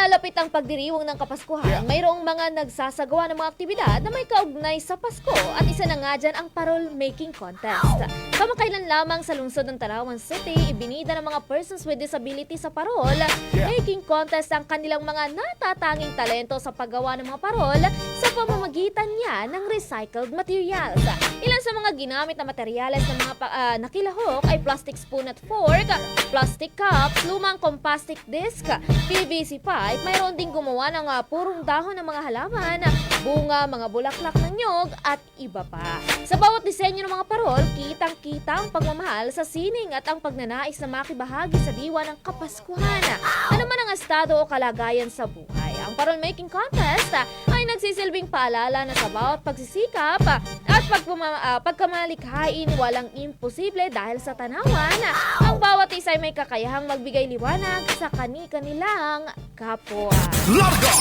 Nalalapit ang pagdiriwang ng Kapaskuhan, mayroong mga nagsasagawa ng mga aktibidad na may kaugnay sa Pasko. At isa na nga dyan ang parol making contest. Kamakailan lamang sa lungsod ng Tarawan City, ibinida ng mga persons with disability sa parol making contest ang kanilang mga natatanging talento sa paggawa ng mga parol sa pamamagitan niya ng recycled materials. Ilan sa mga ginamit na materyales ng mga ah, nakilahok ay plastic spoon at fork, plastic cups, lumang compastic disc, PVC pipe, mayroon ding gumawa ng ah, purong dahon ng mga halaman, bunga, mga bulaklak ng nyog, at iba pa. Sa bawat disenyo ng mga parol, kitang-kita ang pagmamahal sa sining at ang pagnanais na makibahagi sa diwa ng Kapaskuhan. Ano man ang estado o kalagayan sa buhay. Ang parol making contest ay nagsisilbing paalala na sa bawat pagsisikap at pagpuma, ah, pagkamalikhain walang imposible dahil sa tanawan. Ang bawat isa ay may kakayahang magbigay liwanag sa kani-kanilang kapwa. Larga!